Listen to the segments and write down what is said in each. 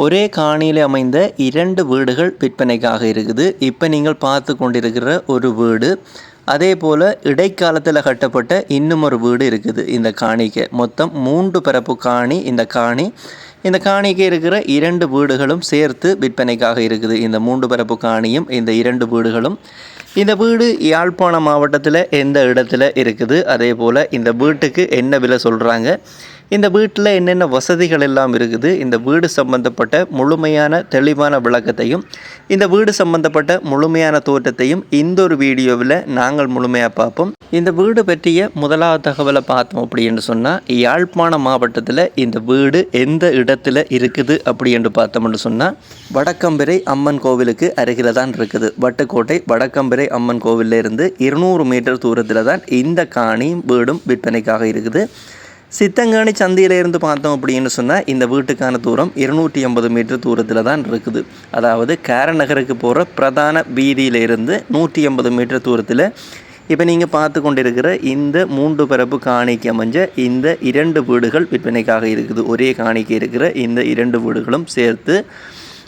ஒரே காணியில் அமைந்த இரண்டு வீடுகள் விற்பனைக்காக இருக்குது. இப்போ நீங்கள் பார்த்து கொண்டிருக்கிற ஒரு வீடு அதே போல் இடைக்காலத்தில் கட்டப்பட்ட இன்னும் ஒரு வீடு இருக்குது இந்த காணிக்கு. மொத்தம் மூன்று பரப்பு காணி இந்த காணி. இந்த காணிக்கு இருக்கிற இரண்டு வீடுகளும் சேர்த்து விற்பனைக்காக இருக்குது. இந்த மூன்று பரப்பு காணியும் இந்த இரண்டு வீடுகளும். இந்த வீடு யாழ்ப்பாணம் மாவட்டத்தில் எந்த இடத்துல இருக்குது? அதே போல் இந்த வீட்டுக்கு என்ன விலை சொல்கிறாங்க இந்த வீட்டில் என்னென்ன வசதிகள் எல்லாம் இருக்குது? இந்த வீடு சம்பந்தப்பட்ட முழுமையான தெளிவான விளக்கத்தையும் இந்த வீடு சம்பந்தப்பட்ட முழுமையான தோற்றத்தையும் இந்த ஒரு வீடியோவில் நாங்கள் முழுமையாக பார்ப்போம். இந்த வீடு பற்றிய முதலாவது தகவலை பார்த்தோம் அப்படின்னு சொன்னால் யாழ்ப்பாணம் மாவட்டத்தில் இந்த வீடு எந்த இடத்துல இருக்குது அப்படி என்று பார்த்தோம்னு சொன்னால் வடக்கம்பிரை அம்மன் கோவிலுக்கு அருகில் தான் இருக்குது. வட்டுக்கோட்டை வடக்கம்பிரை அம்மன் கோவில்ல இருந்து இருநூறு மீட்டர் தூரத்தில் தான் இந்த காணியும் வீடும் விற்பனைக்காக இருக்குது. சித்தங்காணி சந்தையிலேருந்து பார்த்தோம் அப்படின்னு சொன்னால் இந்த வீட்டுக்கான தூரம் இருநூற்றி ஐம்பது மீட்டர் தூரத்தில் தான் இருக்குது. அதாவது கேரநகருக்கு போகிற பிரதான வீதியிலிருந்து நூற்றி ஐம்பது மீட்டர் தூரத்தில் இப்போ நீங்கள் பார்த்து கொண்டிருக்கிற இந்த மூன்று பரப்பு காணிக்கு அமைஞ்ச இந்த இரண்டு வீடுகள் விற்பனைக்காக இருக்குது. ஒரே காணிக்கு இருக்கிற இந்த இரண்டு வீடுகளும் சேர்த்து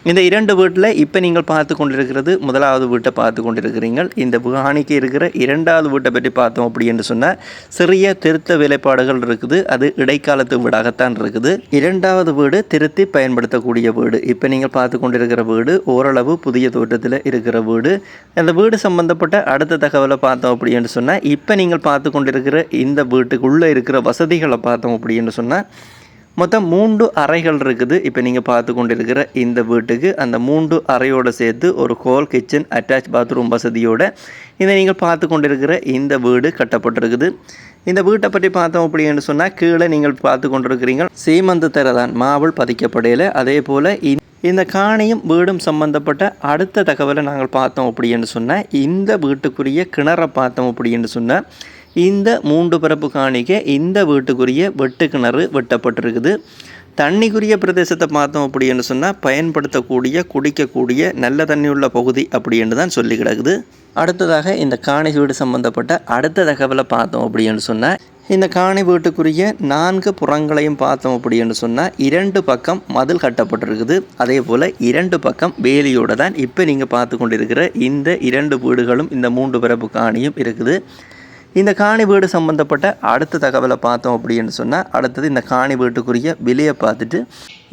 இந்த இரண்டு வீட்டில் இப்போ நீங்கள் பார்த்து கொண்டிருக்கிறது முதலாவது வீட்டை பார்த்து கொண்டிருக்கிறீர்கள். இந்த புகானிக்கு இருக்கிற இரண்டாவது வீட்டை பற்றி பார்த்தோம் அப்படி என்று சொன்னால் சிறிய திருத்த வேலைப்பாடுகள் இருக்குது. அது இடைக்காலத்து வீடாகத்தான் இருக்குது. இரண்டாவது வீடு திருத்தி பயன்படுத்தக்கூடிய வீடு. இப்போ நீங்கள் பார்த்து கொண்டிருக்கிற வீடு ஓரளவு புதிய தோட்டத்தில் இருக்கிற வீடு. அந்த வீடு சம்பந்தப்பட்ட அடுத்த தகவலை பார்த்தோம் அப்படி என்று சொன்னால் இப்போ நீங்கள் பார்த்து கொண்டிருக்கிற இந்த வீட்டுக்குள்ளே இருக்கிற வசதிகளை பார்த்தோம் அப்படின்னு சொன்னால் மொத்தம் மூன்று அறைகள் இருக்குது. இப்போ நீங்கள் பார்த்து கொண்டிருக்கிற இந்த வீட்டுக்கு அந்த மூன்று அறையோடு சேர்த்து ஒரு ஹோல் கிச்சன் அட்டாச் பாத்ரூம் வசதியோட இதை நீங்கள் பார்த்து கொண்டிருக்கிற இந்த வீடு கட்டப்பட்டிருக்குது. இந்த வீட்டை பற்றி பார்த்தோம் அப்படின்னு சொன்னால் கீழே நீங்கள் பார்த்து கொண்டிருக்கிறீங்க சீமந்து தரதான் மாவல் பதிக்கப்படையில். அதே போல் இந்த காணியும் வீடும் சம்பந்தப்பட்ட அடுத்த தகவலை நாங்கள் பார்த்தோம் அப்படின்னு சொன்னால் இந்த வீட்டுக்குரிய கிணறை பார்த்தோம் அப்படின்னு சொன்னால் இந்த மூன்று பரப்பு காணிக்க இந்த வீட்டுக்குரிய வெட்டு கிணறு வெட்டப்பட்டிருக்குது. தண்ணிக்குரிய பிரதேசத்தை பார்த்தோம் அப்படின்னு சொன்னால் பயன்படுத்தக்கூடிய குடிக்கக்கூடிய நல்ல தண்ணி உள்ள பகுதி அப்படின்னு தான் சொல்லி கிடக்குது. அடுத்ததாக இந்த காணி வீடு சம்பந்தப்பட்ட அடுத்த தகவலை பார்த்தோம் அப்படின்னு சொன்னால் இந்த காணி வீட்டுக்குரிய நான்கு புறங்களையும் பார்த்தோம் அப்படின்னு சொன்னால் இரண்டு பக்கம் மதில் கட்டப்பட்டிருக்குது. அதே போல் இரண்டு பக்கம் வேலியோடு தான் இப்போ நீங்கள் பார்த்து கொண்டிருக்கிற இந்த இரண்டு வீடுகளும் இந்த மூன்று பிறப்பு காணியும் இருக்குது. இந்த காணி வீடு சம்மந்தப்பட்ட அடுத்த தகவலை பார்த்தோம் அப்படின்னு சொன்னால் அடுத்தது இந்த காணி வீட்டுக்குரிய விலையை பார்த்துட்டு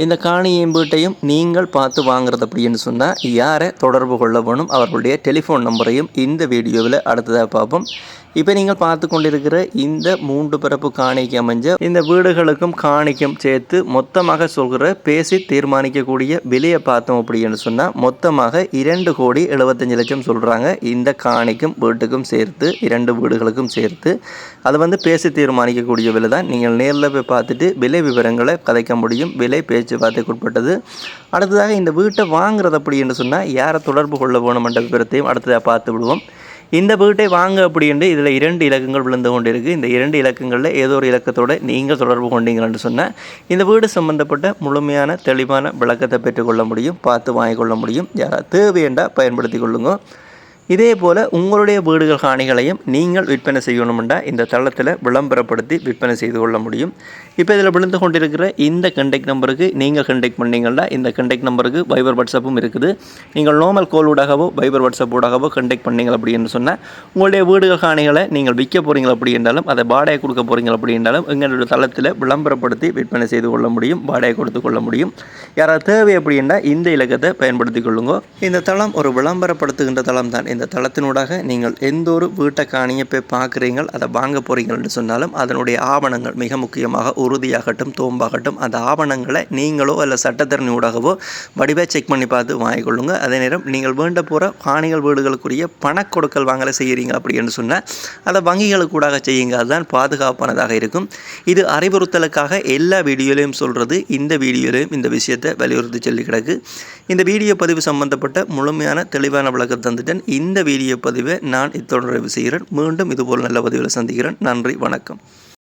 இந்த காணியின் வீட்டையும் நீங்கள் பார்த்து வாங்குறது அப்படின்னு சொன்னால் யாரை தொடர்பு கொள்ள வேணும்? அவர்களுடைய டெலிஃபோன் நம்பரையும் இந்த வீடியோவில் அடுத்ததாக பார்ப்போம். இப்போ நீங்கள் பார்த்து கொண்டிருக்கிற இந்த மூன்று பிறப்பு காணிக்கு அமைஞ்ச இந்த வீடுகளுக்கும் காணிக்கும் சேர்த்து மொத்தமாக சொல்கிற பேசி தீர்மானிக்கக்கூடிய விலையை பார்த்தோம் அப்படின்னு சொன்னால் மொத்தமாக இரண்டு கோடி எழுபத்தஞ்சு லட்சம் சொல்கிறாங்க இந்த காணிக்கும் வீட்டுக்கும் சேர்த்து இரண்டு வீடுகளுக்கும் சேர்த்து அது வந்து பேசி தீர்மானிக்கக்கூடிய விலை தான் நீங்கள் நேரில் போய் பார்த்துட்டு விலை விவரங்களை கதைக்க முடியும். விலை பேச்சுவார்த்தைக்கு உட்பட்டது. அடுத்ததாக இந்த வீட்டை வாங்குறது அப்படி என்று சொன்னால் யாரை தொடர்பு கொள்ள வேணுமென்ற விவரத்தையும் அடுத்ததாக பார்த்து விடுவோம். இந்த வீட்டை வாங்க அப்படின்ட்டு இதில் இரண்டு இலக்கங்கள் விழுந்து கொண்டு இருக்குது இந்த இரண்டு இலக்கங்களில் ஏதோ ஒரு இலக்கத்தோடு நீங்கள் தொடர்பு கொண்டீங்கன்னு சொன்னால் இந்த வீடு சம்மந்தப்பட்ட முழுமையான தெளிவான விளக்கத்தை பெற்றுக்கொள்ள முடியும் பார்த்து வாங்கிக்கொள்ள முடியும். யாராவது தேவையண்டா பயன்படுத்தி கொள்ளுங்க. இதே போல் உங்களுடைய வீடுகள் காணிகளையும் நீங்கள் விற்பனை செய்யணுமெண்டா இந்த தளத்தில் விளம்பரப்படுத்தி விற்பனை செய்து கொள்ள முடியும். இப்போ இதில் விழுந்து கொண்டிருக்கிற இந்த கண்டெக்ட் நம்பருக்கு நீங்கள் கண்டெக்ட் பண்ணீங்கன்னா இந்த கண்டெக்ட் நம்பருக்கு வைபர் வாட்ஸ்அப்பும் இருக்குது. நீங்கள் நார்மல் கோல் ஊடாகவோ வைபர் வாட்ஸ்அப் ஊடாகவோ கண்டெக்ட் பண்ணீங்க அப்படின்னு சொன்னால் உங்களுடைய வீடுகள் காணிகளை நீங்கள் விற்க போகிறீங்க அப்படி என்றாலும் அதை வாடகை கொடுக்க போகிறீங்க அப்படி என்றாலும் எங்களுடைய தளத்தில் விளம்பரப்படுத்தி விற்பனை செய்து கொள்ள முடியும் வாடகை கொடுத்து கொள்ள முடியும். யாராவது தேவை அப்படின்னா இந்த இலக்கத்தை பயன்படுத்தி கொள்ளுங்க. இந்த தளம் ஒரு விளம்பரப்படுத்துகின்ற தளம் தான். இந்த தளத்தினூடாக நீங்கள் எந்த ஒரு வீட்டை காணியை போய் பார்க்குறீங்கள் அதை வாங்க போகிறீங்கன்னு சொன்னாலும் அதனுடைய ஆவணங்கள் மிக முக்கியமாக உறுதியாகட்டும் தோம்பாகட்டும் அந்த ஆவணங்களை நீங்களோ அல்ல சட்டத்திறன் ஊடாகவோ வடிவாக செக் பண்ணி பார்த்து வாங்கிக்கொள்ளுங்க. அதே நேரம் நீங்கள் வேண்ட போகிற காணிகள் வீடுகளுக்குரிய பணக்கொடுக்கல் வாங்கலை செய்கிறீங்க அப்படின்னு சொன்னால் அதை வங்கிகளுக்கூடாக செய்யுங்க. அதுதான் பாதுகாப்பானதாக இருக்கும். இது அறிவுறுத்தலுக்காக எல்லா வீடியோலையும் சொல்கிறது இந்த வீடியோலையும் இந்த விஷயத்தை வலியுறுத்தி சொல்லி கிடக்கு இந்த வீடியோ பதிவு சம்பந்தப்பட்ட முழுமையான தெளிவான விளக்கம் தந்துட்டேன். இந்த வீடியோ பதிவை நான் இத்தொடர்பு செய்கிறேன். மீண்டும் இதுபோல் நல்ல பதிவில் சந்திக்கிறேன். நன்றி வணக்கம்.